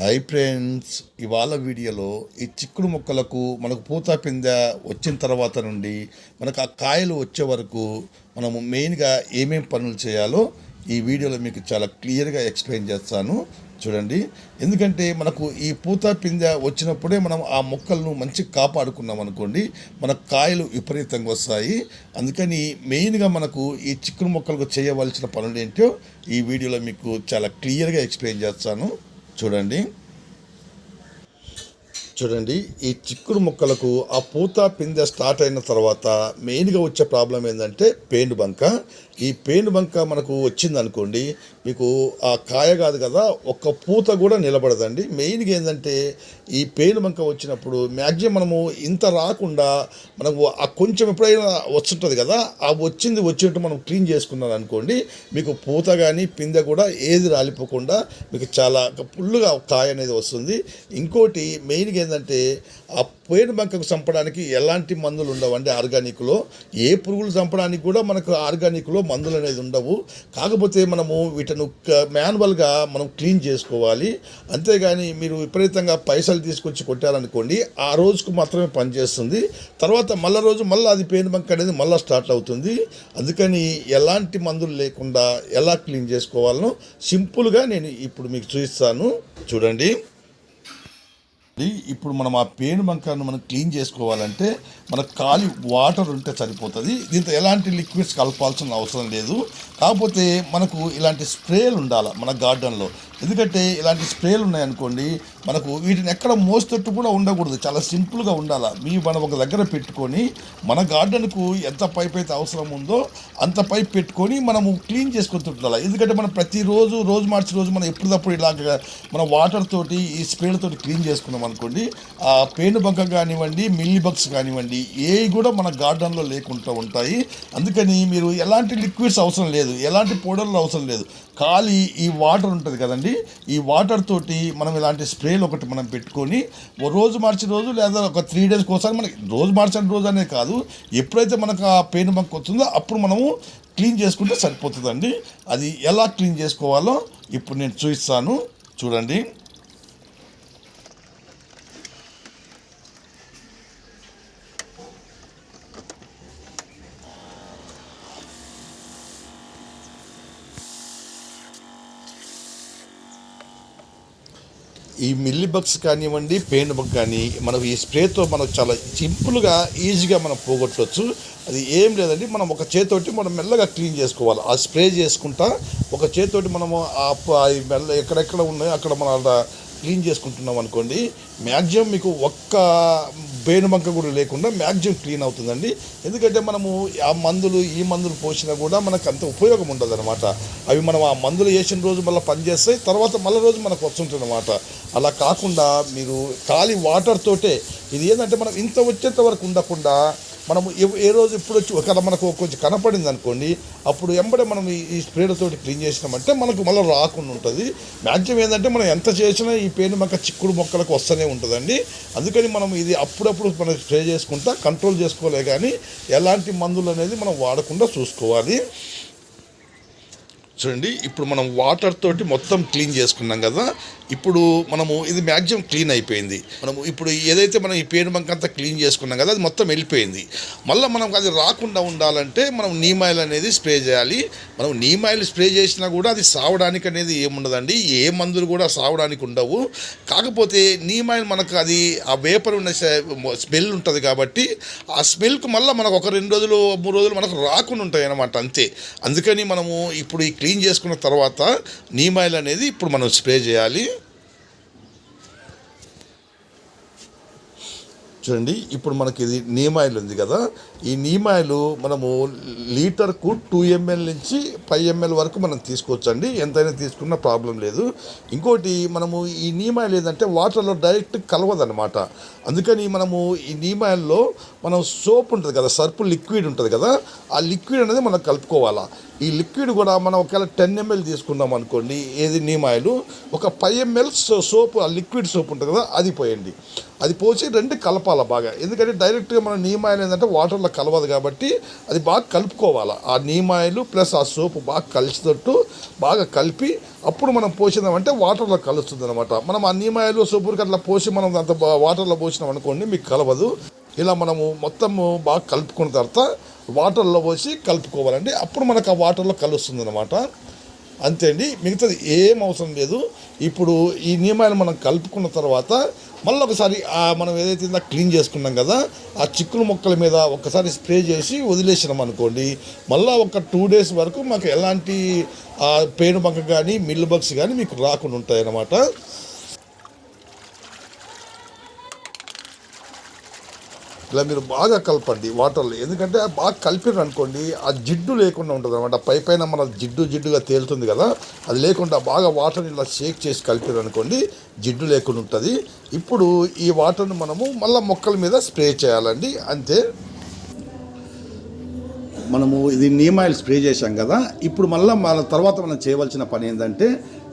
Hi friends ఇవాళ వీడియోలో ఈ చిక్కుడు మొక్కలకు మనకు పూత పిందె వచ్చిన తర్వాత నుండి మనకు ఆ కాయలు వచ్చే వరకు మనము మెయిన్గా ఏమేం పనులు చేయాలో ఈ వీడియోలో మీకు చాలా క్లియర్గా ఎక్స్ప్లెయిన్ చేస్తాను. చూడండి. ఎందుకంటే మనకు ఈ పూత పిందె వచ్చినప్పుడే మనం ఆ మొక్కలను మంచిగా కాపాడుకున్నాం అనుకోండి మన కాయలు విపరీతంగా వస్తాయి. అందుకని మెయిన్గా మనకు ఈ చిక్కుడు మొక్కలకు చేయవలసిన పనులు ఏంటో ఈ వీడియోలో మీకు చాలా క్లియర్గా ఎక్స్ప్లెయిన్ చేస్తాను. చూడండి. చూడండి ఈ చిక్కుడు మొక్కలకు ఆ పూత పిందె స్టార్ట్ అయిన తర్వాత మెయిన్గా వచ్చే ప్రాబ్లం ఏంటంటే పేను బంక. ఈ పేను బంక మనకు వచ్చింది అనుకోండి మీకు ఆ కాయ కాదు కదా ఒక్క పూత కూడా నిలబడదండి. మెయిన్గా ఏంటంటే ఈ పేను బంక వచ్చినప్పుడు మ్యాక్సిమం మనము ఇంత రాకుండా మనకు ఆ కొంచెం ఎప్పుడైనా వస్తుంటుంది కదా ఆ వచ్చింది వచ్చినట్టు మనం క్లీన్ చేసుకున్నాం అనుకోండి మీకు పూత కానీ పిందె కూడా ఏది రాలిపోకుండా మీకు చాలా ఫుల్గా కాయ అనేది వస్తుంది. ఇంకోటి మెయిన్గా ఏంటంటే ఆ పేను బంకకు చంపడానికి ఎలాంటి మందులు ఉండవండి ఆర్గానిక్లో ఏ పురుగులు చంపడానికి కూడా మనకు ఆర్గానిక్లో మందులు అనేది ఉండవు. కాకపోతే మనము వీటిని మాన్యువల్గా మనం క్లీన్ చేసుకోవాలి. అంతేగాని మీరు విపరీతంగా పైసలు తీసుకొచ్చి కొట్టారనుకోండి ఆ రోజుకు మాత్రమే పనిచేస్తుంది తర్వాత మళ్ళా రోజు మళ్ళీ అది పేను బంక్ అనేది మళ్ళీ స్టార్ట్ అవుతుంది. అందుకని ఎలాంటి మందులు లేకుండా ఎలా క్లీన్ చేసుకోవాలనో సింపుల్గా నేను ఇప్పుడు మీకు చూపిస్తాను. చూడండి. ఇప్పుడు మనం ఆ పేను బంకను మనం క్లీన్ చేసుకోవాలంటే మనకు ఖాళీ వాటర్ ఉంటే సరిపోతుంది. దీంతో ఎలాంటి లిక్విడ్స్ కలపాల్సిన అవసరం లేదు. కాకపోతే మనకు ఇలాంటి స్ప్రేలు ఉండాలి మన గార్డెన్లో. ఎందుకంటే ఇలాంటి స్ప్రేలు ఉన్నాయనుకోండి మనకు వీటిని ఎక్కడ మోస్తట్టు కూడా ఉండకూడదు. చాలా సింపుల్గా ఉండాలి? మీ మనం ఒక దగ్గర పెట్టుకొని మన గార్డెన్కు ఎంత పైప్ అయితే అవసరం ఉందో అంత పైప్ పెట్టుకొని మనము క్లీన్ చేసుకుంటుండాలి ఎందుకంటే మనం ప్రతిరోజు రోజు మార్చి రోజు మనం ఎప్పటికప్పుడు ఇలాగ మన వాటర్ తోటి ఈ స్ప్రేలతో క్లీన్ చేసుకున్నాం అనుకోండి ఆ పేను బంక కానివ్వండి మిల్లీ బగ్స్ కానివ్వండి ఏవి కూడా మన గార్డెన్లో లేకుండా ఉంటాయి. అందుకని మీరు ఎలాంటి లిక్విడ్స్ అవసరం లేదు. ఎలాంటి పౌడర్లు అవసరం లేదు. ఖాళీ ఈ వాటర్ ఉంటుంది కదండి ఈ వాటర్ తోటి మనం ఇలాంటి స్ప్రేలు ఒకటి మనం పెట్టుకొని ఓ రోజు మార్చిన రోజు లేదా ఒక త్రీ డేస్కి ఒకసారి మనకి రోజు మార్చిన రోజు అనేది కాదు ఎప్పుడైతే మనకు ఆ పెయిన్ బంక్ వస్తుందో అప్పుడు మనము క్లీన్ చేసుకుంటే సరిపోతుందండి. అది ఎలా క్లీన్ చేసుకోవాలో ఇప్పుడు నేను చూపిస్తాను. చూడండి. ఈ మిల్లీ బగ్స్ కానివ్వండి పెయిన్ బగ్ కానీ మనం ఈ స్ప్రేతో మనం చాలా సింపుల్గా ఈజీగా మనం పోగొట్టవచ్చు అది ఏం లేదండి మనం ఒక చేతోటి మనం మెల్లగా క్లీన్ చేసుకోవాలి. ఆ స్ప్రే చేసుకుంటా ఒక చేతోటి మనము ఆ మెల్ల ఎక్కడెక్కడ ఉన్నాయో అక్కడ మనం అలా క్లీన్ చేసుకుంటున్నాం అనుకోండి మ్యాక్సిమం మీకు ఒక్క బేనుబంక కూడా లేకుండా మ్యాక్సిమం క్లీన్ అవుతుందండి. ఎందుకంటే మనము ఆ మందులు ఈ మందులు పోసినా కూడా మనకు అంత ఉపయోగం ఉండదు అనమాట అవి మనం ఆ మందులు వేసిన రోజు మళ్ళీ పనిచేస్తాయి తర్వాత మళ్ళీ రోజు మనకు వస్తుంటుంది అనమాట అలా కాకుండా మీరు ఖాళీ వాటర్ తోటే ఇది ఏంటంటే మనం ఇంత వచ్చేంత వరకు ఉండకుండా మనము ఏ రోజు ఇప్పుడు వచ్చి ఒకవేళ మనకు కొంచెం కనపడింది అనుకోండి అప్పుడు ఎంబడే మనం ఈ- స్ప్రేలతో క్లీన్ చేసినామంటే మనకు మళ్ళీ రాకుండా ఉంటుంది. మ్యాక్సిమం ఏంటంటే మనం ఎంత చేసినా ఈ పేను మొక్క చిక్కుడు మొక్కలకు వస్తూనే ఉంటుందండి. అందుకని మనం ఇది అప్పుడప్పుడు మనం స్ప్రే చేసుకుంటా కంట్రోల్ చేసుకోలే కానీ ఎలాంటి మందులు అనేది మనం వాడకుండా చూసుకోవాలి. చూడండి ఇప్పుడు మనం వాటర్ తోటి మొత్తం క్లీన్ చేసుకున్నాం కదా ఇప్పుడు మనము ఇది మ్యాక్సిమం క్లీన్ అయిపోయింది. మనము ఇప్పుడు ఏదైతే మనం ఈ పేను బంక్ అంతా క్లీన్ చేసుకున్నాం కదా అది మొత్తం వెళ్ళిపోయింది. మళ్ళీ మనం అది రాకుండా ఉండాలంటే మనం నీమ్ ఆయిల్ అనేది స్ప్రే చేయాలి. మనం నీమ్ ఆయిల్ స్ప్రే చేసినా కూడా అది సావడానికి అనేది ఏముండదండి ఏ మందులు కూడా సావడానికి ఉండవు. కాకపోతే నీమ్ ఆయిల్ మనకు అది ఆ వేపర్ ఉన్న స్మెల్ ఉంటుంది కాబట్టి ఆ స్మెల్కి మళ్ళీ మనకు ఒక రెండు రోజులు మూడు రోజులు మనకు రాకుండా ఉంటాయి అన్నమాట అంతే. అందుకని మనము ఇప్పుడు ఈ క్లీన్ క్లీన్ చేసుకున్న తర్వాత నీమ్ ఆయిల్ అనేది ఇప్పుడు మనం స్ప్రే చేయాలి. చూడండి ఇప్పుడు మనకి ఇది నీమాయిల్ ఉంది కదా. ఈ నీమాయిల్ మనము లీటర్కు టూ ఎంఎల్ నుంచి ఫైవ్ ఎంఎల్ వరకు మనం తీసుకోవచ్చండి. ఎంతైనా తీసుకున్న ప్రాబ్లం లేదు. ఇంకోటి మనము ఈ నీమ్ ఆయిల్ ఏంటంటే వాటర్లో డైరెక్ట్ కలవదనమాట అందుకని మనము ఈ నీమ్ ఆయిల్లో మనం సోప్ ఉంటుంది కదా సర్పు లిక్విడ్ ఉంటుంది కదా ఆ లిక్విడ్ అనేది మనం కలుపుకోవాలా. ఈ లిక్విడ్ కూడా మనం ఒకవేళ టెన్ ఎంఎల్ తీసుకున్నాం అనుకోండి ఏది నీమాయిలు ఒక ఫైవ్ ఎంఎల్ సోప్ ఆ లిక్విడ్ సోప్ ఉంటుంది కదా అది పోయండి. అది పోసి రెండు కలపాలి బాగా. ఎందుకంటే డైరెక్ట్గా మనం నీమాయిల్ ఏంటంటే వాటర్లో కలవదు కాబట్టి అది బాగా కలుపుకోవాలి. ఆ నీమాయిలు ప్లస్ ఆ సోపు బాగా కలిసినట్టు బాగా కలిపి అప్పుడు మనం పోసినామంటే వాటర్లో కలుస్తుంది అనమాట మనం ఆ నీమాయిలు సోపుకి అట్లా పోసి మనం అంత వాటర్లో పోసినాం అనుకోండి మీకు కలవదు. ఇలా మనము మొత్తము బాగా కలుపుకున్న తర్వాత వాటర్లో పోసి కలుపుకోవాలండి. అప్పుడు మనకు ఆ వాటర్లో కలుస్తుంది అనమాట అంతే అండి. మిగతాది ఏం అవసరం లేదు. ఇప్పుడు ఈ నియమాలు మనం కలుపుకున్న తర్వాత మళ్ళీ ఒకసారి మనం ఏదైతే ఇందాక క్లీన్ చేసుకున్నాం కదా ఆ చిక్కుడు మొక్కల మీద ఒక్కసారి స్ప్రే చేసి వదిలేసినాం అనుకోండి మళ్ళీ ఒక టూ డేస్ వరకు మాకు ఎలాంటి పేను బంక కానీ మిల్లు బగ్స్ కానీ మీకు రాకుండా ఉంటాయి ఇలా మీరు బాగా కలపండి వాటర్లో. ఎందుకంటే బాగా కలిపారు అనుకోండి ఆ జిడ్డు లేకుండా ఉంటుంది అనమాట పై పైన మన జిడ్డు జిడ్డుగా తేలుతుంది కదా అది లేకుండా బాగా వాటర్ని ఇలా షేక్ చేసి కలిపారు అనుకోండి జిడ్డు లేకుండా ఉంటుంది. ఇప్పుడు ఈ వాటర్ని మనము మళ్ళీ మొక్కల మీద స్ప్రే చేయాలండి. అంతే. మనము ఇది నీమ్ ఆయిల్ స్ప్రే చేశాం కదా ఇప్పుడు మళ్ళీ మన తర్వాత మనం చేయవలసిన పని ఏంటంటే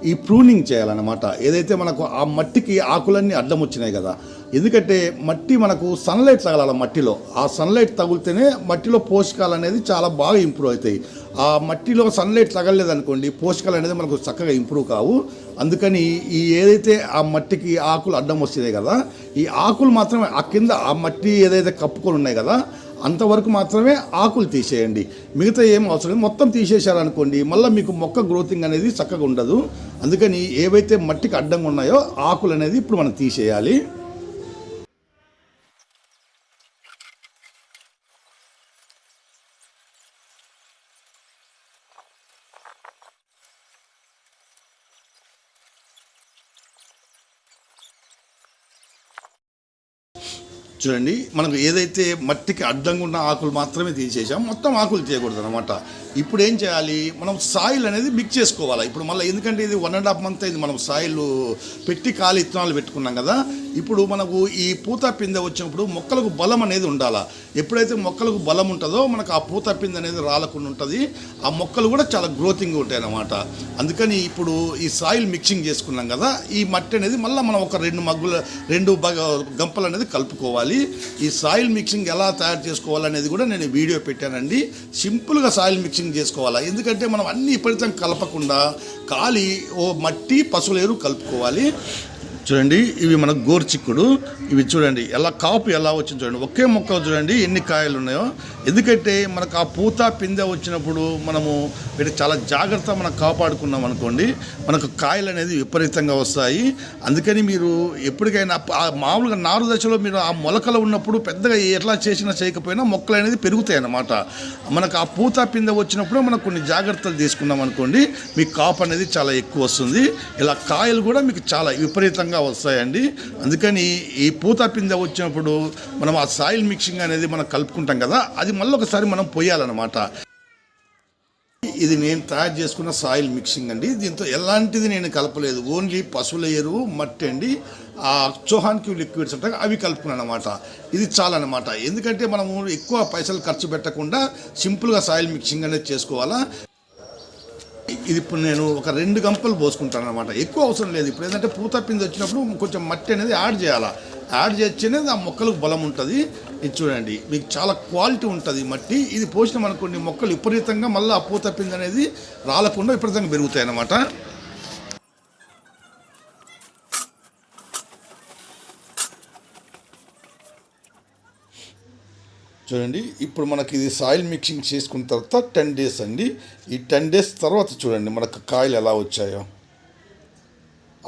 ఈ ప్రూనింగ్ చేయాలన్నమాట. ఏదైతే మనకు ఆ మట్టికి ఆకులన్నీ అడ్డం వచ్చినాయి కదా ఎందుకంటే మట్టి మనకు సన్లైట్ తగలాలి మట్టిలో. ఆ సన్లైట్ తగిలితేనే మట్టిలో పోషకాలు అనేది చాలా బాగా ఇంప్రూవ్ అవుతాయి. ఆ మట్టిలో సన్లైట్ తగలలేదనుకోండి పోషకాలు అనేది మనకు చక్కగా ఇంప్రూవ్ కావు. అందుకని ఈ ఏదైతే ఆ మట్టికి ఆకులు అడ్డం వస్తున్నాయి కదా ఈ ఆకులు మాత్రమే ఆ కింద ఆ మట్టి ఏదైతే కప్పుకొని ఉన్నాయి కదా అంతవరకు మాత్రమే ఆకులు తీసేయండి. మిగతా ఏం అవసరం లేదు. మొత్తం తీసేశారనుకోండి మళ్ళీ మీకు మొక్క గ్రోతింగ్ అనేది చక్కగా ఉండదు. అందుకని ఏవైతే మట్టికి అడ్డంగా ఉన్నాయో ఆకులు అనేది ఇప్పుడు మనం తీసేయాలి. చూడండి మనకు ఏదైతే మట్టికి అడ్డంగా ఉన్న ఆకులు మాత్రమే తీసేసాం మొత్తం ఆకులు తీయకూడదు అనమాట ఇప్పుడు ఏం చేయాలి? మనం సాయిల్ అనేది మిక్స్ చేసుకోవాలి? ఇప్పుడు మళ్ళీ ఎందుకంటే ఇది వన్ అండ్ హాఫ్ మంత్ అయింది మనం సాయిల్ పెట్టి కాలి ఇత్తనాలు పెట్టుకున్నాం కదా. ఇప్పుడు మనకు ఈ పూత పిందె వచ్చినప్పుడు మొక్కలకు బలం అనేది ఉండాలి? ఎప్పుడైతే మొక్కలకు బలం ఉంటుందో మనకు ఆ పూత పిందె అనేది రాలకుండా ఉంటుంది. ఆ మొక్కలు కూడా చాలా గ్రోతింగ్ ఉంటాయి అన్నమాట. అందుకని ఇప్పుడు ఈ సాయిల్ మిక్సింగ్ చేసుకున్నాం కదా ఈ మట్టి అనేది మళ్ళీ మనం ఒక రెండు మగ్గుల రెండు గంపలు అనేది కలుపుకోవాలి. ఈ సాయిల్ మిక్సింగ్ ఎలా తయారు చేసుకోవాలనేది కూడా నేను వీడియో పెట్టానండి. సింపుల్గా సాయిల్ మిక్సింగ్ చేసుకోవాలా? ఎందుకంటే మనం అన్ని విపరీతం కలపకుండా ఖాళీ ఓ మట్టి పసులేరు కలుపుకోవాలి. చూడండి ఇవి మన గోర్చిక్కుడు. ఇవి చూడండి ఎలా కాపు ఎలా వచ్చింది చూడండి. ఒకే మొక్క చూడండి ఎన్ని కాయలు ఉన్నాయో ఎందుకంటే మనకు ఆ పూత పిందె వచ్చినప్పుడు మనము వీటి చాలా జాగ్రత్త మనం కాపాడుకున్నాం అనుకోండి మనకు కాయలు అనేది విపరీతంగా వస్తాయి. అందుకని మీరు ఎప్పటికైనా ఆ మామూలుగా నారు దశలో మీరు ఆ మొలకలు ఉన్నప్పుడు పెద్దగా ఎట్లా చేసినా చేయకపోయినా మొక్కలు అనేది పెరుగుతాయి అన్నమాట. మనకు ఆ పూత పిందె వచ్చినప్పుడు మనం కొన్ని జాగ్రత్తలు తీసుకున్నాం అనుకోండి మీకు కాపు అనేది చాలా ఎక్కువ వస్తుంది. ఇలా కాయలు కూడా మీకు చాలా విపరీతంగా వస్తాయండి. అందుకని ఈ పూత పిందె వచ్చినప్పుడు మనం ఆ సాయిల్ మిక్సింగ్ అనేది మనం కలుపుకుంటాం కదా అది మళ్ళీ ఒకసారి మనం పోయాలన్నమాట. ఇది నేను తయారు చేసుకున్న సాయిల్ మిక్సింగ్ అండి. దీంతో ఎలాంటిది నేను కలపలేదు. ఓన్లీ పశువుల ఎరువు మట్టి అండి. ఆ చోహాన్కి లిక్విడ్స్ ఉంటాయి అవి కలుపుకున్నాను అనమాట ఇది చాలన్నమాట. ఎందుకంటే మనము ఎక్కువ పైసలు ఖర్చు పెట్టకుండా సింపుల్గా సాయిల్ మిక్సింగ్ అనేది చేసుకోవాలా. ఇది ఇప్పుడు నేను ఒక రెండు గంపలు పోసుకుంటాను అనమాట ఎక్కువ అవసరం లేదు. ఇప్పుడు ఏంటంటే పూత పిండి వచ్చినప్పుడు కొంచెం మట్టి అనేది యాడ్ చేయాలా. యాడ్ చేస్తేనే ఆ మొక్కలకు బలం ఉంటుంది. ఇది చూడండి మీకు చాలా క్వాలిటీ ఉంటుంది మట్టి. ఇది పోసినాం అనుకోండి మొక్కలు విపరీతంగా మళ్ళీ ఆ పూతప్పింది అనేది రాలకుండా విపరీతంగా పెరుగుతాయి అన్నమాట చూడండి ఇప్పుడు మనకి ఇది సాయిల్ మిక్సింగ్ చేసుకున్న తర్వాత టెన్ డేస్ అండి. ఈ టెన్ డేస్ తర్వాత చూడండి మనకు కాయలు ఎలా వచ్చాయో.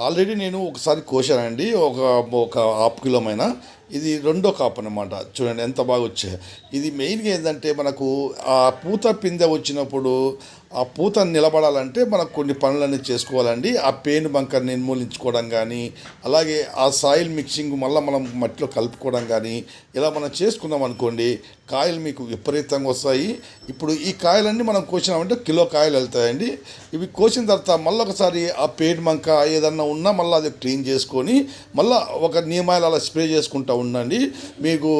ఆల్రెడీ నేను ఒకసారి కోసానండి ఒక ఒక హాఫ్ కిలోమైనా. ఇది రెండో కాపు అనమాట చూడండి ఎంత బాగా వచ్చాయి. ఇది మెయిన్గా ఏంటంటే మనకు ఆ పూత పిందె వచ్చినప్పుడు ఆ పూత నిలబడాలంటే మనకు కొన్ని పనులన్నీ చేసుకోవాలండి. ఆ పేను బంక నిర్మూలించుకోవడం కానీ అలాగే ఆ సాయిల్ మిక్సింగ్ మళ్ళీ మనం మట్టిలో కలుపుకోవడం కానీ ఇలా మనం చేసుకున్నాం అనుకోండి కాయలు మీకు విపరీతంగా వస్తాయి. ఇప్పుడు ఈ కాయలన్నీ మనం కోసినామంటే కిలో కాయలు వెళ్తాయండి. ఇవి కోసిన తర్వాత మళ్ళీ ఒకసారి ఆ పేను బంక ఏదన్నా ఉన్నా మళ్ళీ అది క్లీన్ చేసుకొని మళ్ళీ ఒక నియమాలు అలా స్ప్రే చేసుకుంటాం ఉండండి. మీకు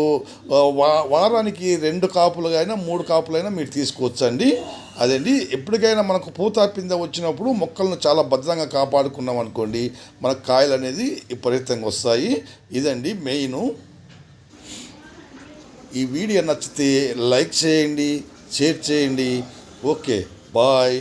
వా వారానికి రెండు కాపులుగా మూడు కాపులైనా మీరు తీసుకోవచ్చండి. అదండి ఎప్పటికైనా మనకు పూత పిందె వచ్చినప్పుడు మొక్కలను చాలా భద్రంగా కాపాడుకున్నాం అనుకోండి మనకు కాయలు అనేది విపరీతంగా వస్తాయి. ఇదండి మెయిన్. ఈ వీడియో నచ్చితే లైక్ చేయండి షేర్ చేయండి. Okay bye.